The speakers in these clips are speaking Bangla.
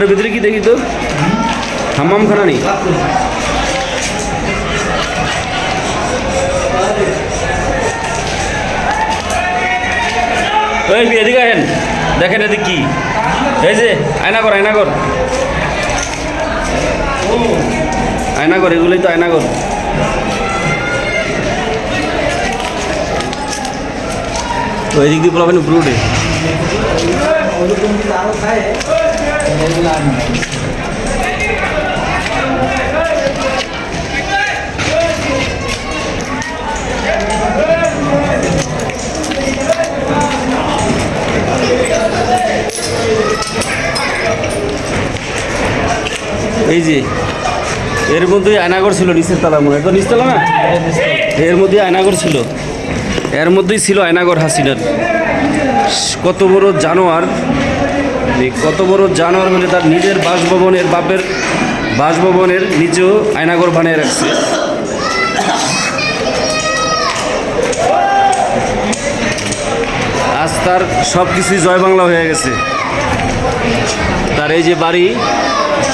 এটার ভিতরে কি দেখি তো? হাম্মাম খানা নেই এদিকে আহেন। দেখেন এদিকে কি। এই যে, আয়না কর আয়না কর। আয়না কর, এগুলোই তো আয়না কর। ওই দিক দিয়ে বলাবেন ব্রুডে এই যে, এর মধ্যে আয়নাগর ছিল নিচের তালা মনে তো নিচতলা না? এর মধ্যে আয়নাগর ছিল। এর মধ্যেই ছিল আয়নাগর হাসিনার। কত বড় জানোয়ার কত বড় জানোয়ার হলে তার নিজের বাসভবনের বাপের বাসভবনের নিচেও আয়নাগর বানিয়ে রাখছে। আজ তার সব কিছুই জয় বাংলা হয়ে গেছে। তার এই যে বাড়ি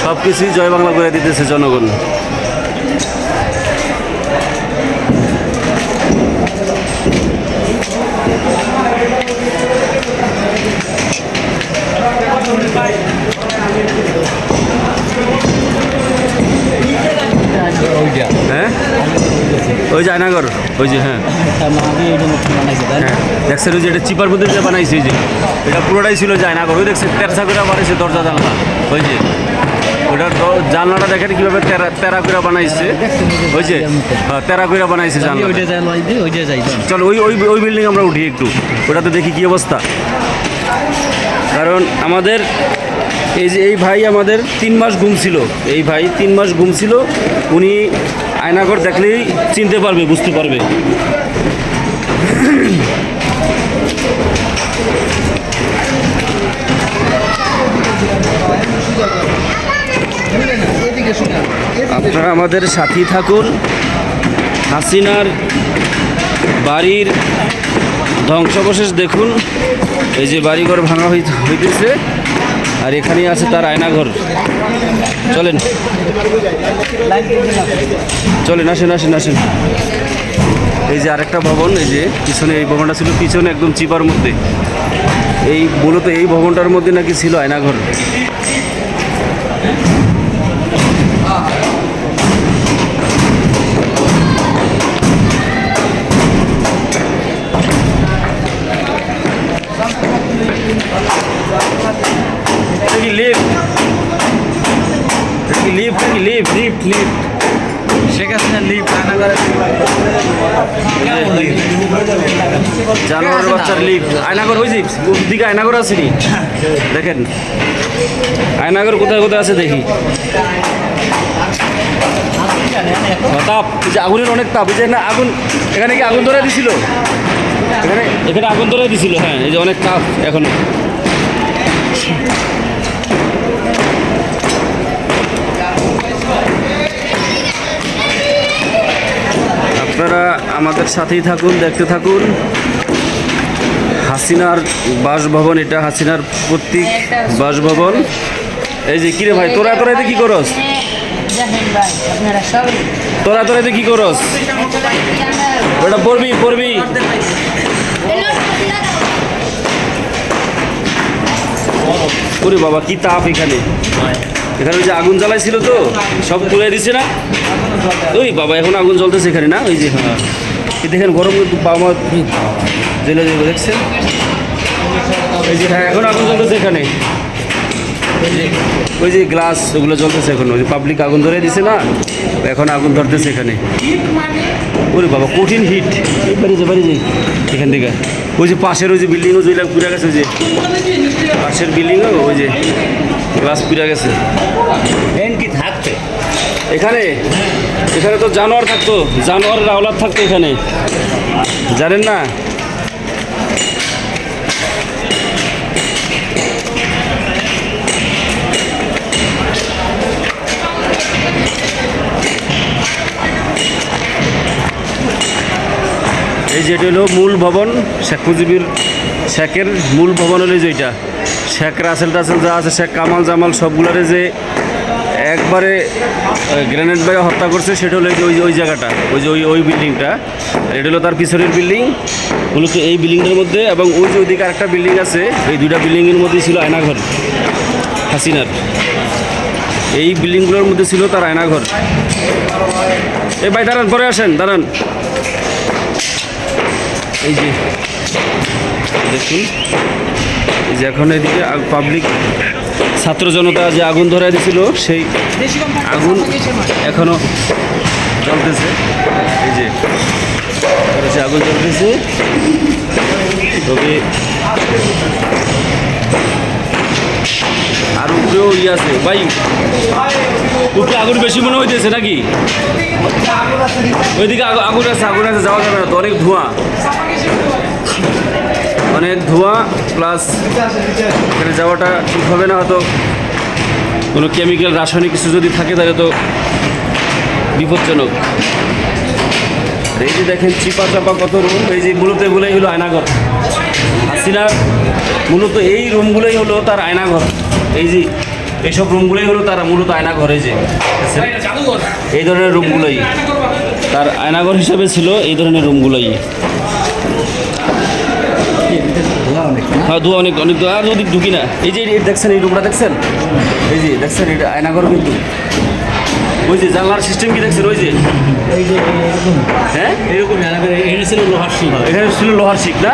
সব কিছুই জয় বাংলা করে দিতেছে জনগণ। ওই যে আয়নাগর ওই যে হ্যাঁ। হ্যাঁ দেখছেন ওই যে এটা চিপার মধ্যে যে বানাইছে ওই যে। এটা পুরোটাই ছিল যে আয়নাগর ওই দেখছেন তেরসা করে বানাইছে দরজা জানলা ওই যে। ওটার দ- জানলাটা দেখেন কীভাবে তেরা তেরা করে বানাইছে ওই যে হ্যাঁ, তেরা করে বানাইছে জানলা চলো ওই ওই ওই বিল্ডিং আমরা উঠি একটু ওটাতে দেখি কি অবস্থা। কারণ আমাদের এই যে এই ভাই আমাদের তিন মাস ঘুম ছিল এই ভাই তিন মাস ঘুম ছিল উনি আয়নাঘর দেখলেই চিনতে পারবে, বুঝতে পারবে। আপনারা আমাদের সাথী থাকুন। হাসিনার বাড়ির ধ্বংসাবশেষ দেখুন। এই যে বাড়িঘর ভাঙা হইতেছে। আর এখানে আছে তার আয়নাঘর। চলেন। চলেন, আসেন আসেন আসেন। এই যে আরেকটা ভবন, এই যে পিছনে এই ভবনটা ছিল পিছনে একদম চিপার মধ্যে। এই মূলত এই ভবনটার মধ্যে নাকি ছিল Aynaghor. Lift. Lift lift Sheikh Hasina রান্না করে জানোয়ারের বাচ্চার লিফট। আয়নাগর ওই যে দিকে আয়নাগর আসেনি দেখেন। আয়নাগর কোথায় কোথায় আছে দেখি। তাপ যে আগুনের অনেক তাপ। এই যে না, আগুন, এখানে কি আগুন ধরে দিছিল? এখানে এখানে আগুন ধরে দিছিল হ্যাঁ এই যে অনেক তাপ এখনও। আপনারা আমাদের সাথেই থাকুন, দেখতে থাকুন। হাসিনার বাসভবন, এটা হাসিনার প্রতীক বাসভবন। এই যে, কিরে ভাই, তোরা তোরাইতে কি করস? তোরা তোরাইতে কি করস? ওটা পড়বি পড়বি। ওরে বাবা, কি তাপ এখানে। এখানে ওই যে আগুন জ্বালাইছিল তো, সব তুলে দিছে না? ওই বাবা, এখন আগুন জ্বলতেছে এখানে না? ওই যে হ্যাঁ। দেখেন, গরম বাবা মা জেলে যাবে দেখছেন? এই যে হ্যাঁ এখন আগুন জ্বলতেছে এখানে। ওই যে গ্লাস ওগুলো জ্বলতেছে এখন। ওই যে পাবলিক আগুন ধরে দিছে না এখন আগুন ধরতেছে এখানে। ওরে বাবা কঠিন হিট বাড়ি যে বাড়ি যাই এখান থেকে। ওই যে পাশের ওই যে বিল্ডিংও জুইলা পুরা গেছে ওই যে। পাশের বিল্ডিংও ওই যে গ্লাস পুরা গেছে। কি থাকবে? এখানে? এখানে তো জানোয়ার থাকতো জানোয়ার রাওলার থাকতো এখানে। জানেন না? যেটা হলো মূল ভবন, শেখ মুজিবুর শেখের মূল ভবন হলো যেটা শেখ রাসেল টাসেল যা আছে, শেখ কামাল জামাল সবগুলারে যে একবারে গ্রেনেড বাইরে হত্যা করছে, সেটা হলো ওই ওই জায়গাটা, ওই যে ওই ওই বিল্ডিংটা। এটা হলো তার পিছনের বিল্ডিং, মূলত এই বিল্ডিংটার মধ্যে এবং ওই যে ওইদিকে আরেকটা বিল্ডিং আছে, এই দুইটা বিল্ডিংয়ের মধ্যেই ছিল আয়নাঘর, হাসিনার। এই বিল্ডিংগুলোর মধ্যে ছিল তার আয়নাঘর। এ ভাই, দাঁড়ান, পরে আসেন, দাঁড়ান। এই যে দেখুন যে এখন এদিকে পাবলিক ছাত্র জনতা যে আগুন ধরে দিছিল, সেই আগুন এখনও জ্বলতেছে। এই যে ধরেছে আগুন জ্বলতেছে। তবে আর উপরেও ইয়ে আছে। ভাই, উপরে আগুন বেশি মনে হইতেছে নাকি? ওইদিকে আগু- আগুন আছে আগুন আছে, যাওয়া যাবে না তো, অনেক ধোঁয়া। অনেক ধোঁয়া প্লাস এখানে যাওয়াটা ঠিক হবে না, হয়তো কোনো কেমিক্যাল রাসায়নিক কিছু যদি থাকে তাহলে তো বিপজ্জনক। এই যে দেখেন চিপা চাপা কত রুম এই যে মূলত এগুলোই হলো আয়নাঘর। হাসিনার মূলত এই রুমগুলোই হলো তার আয়নাঘর। এই যে এইসব রুমগুলোই হলো তার মূলত আয়নাঘর, এই যে। এই ধরনের রুমগুলোই তার আয়নাঘর হিসেবে ছিল এই ধরনের রুমগুলোই হ্যাঁ? দু অনেক অনেক আর ওদিক ঢুকি না? এই যে দেখছেন এই রুমটা দেখছেন? এই যে দেখছেন এটা আয়নাঘর কিন্তু। ওই যে জানলার সিস্টেম কি দেখছেন ওই যে? হ্যাঁ? এরকম ছিল লোহার সিং এখানে ছিল লোহার শিক না?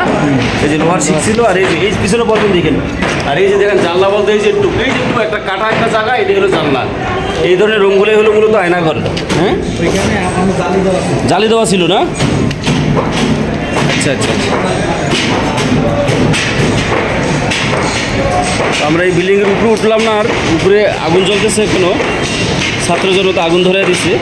এই যে লোহার শিক ছিল আর এই যে এই পিছনে বলবেন দেখেন। আর এই যে দেখেন জানলা বলতে এই যে একটু এই যে একটু একটা কাটা একটা জায়গা এটা হলো জানলা। এই ধরনের রুমগুলোই হলো মূলত আয়নাঘর হ্যাঁ? ওইখানে আমার জালি দেওয়া ছিল। জালি দেওয়া ছিল না? আচ্ছা আচ্ছা। আমরা এই বিল্ডিংয়ের উপরে উঠলাম না আর উপরে আগুন জ্বলতেছে এখনও ছাত্র জনতা আগুন ধরে দিচ্ছে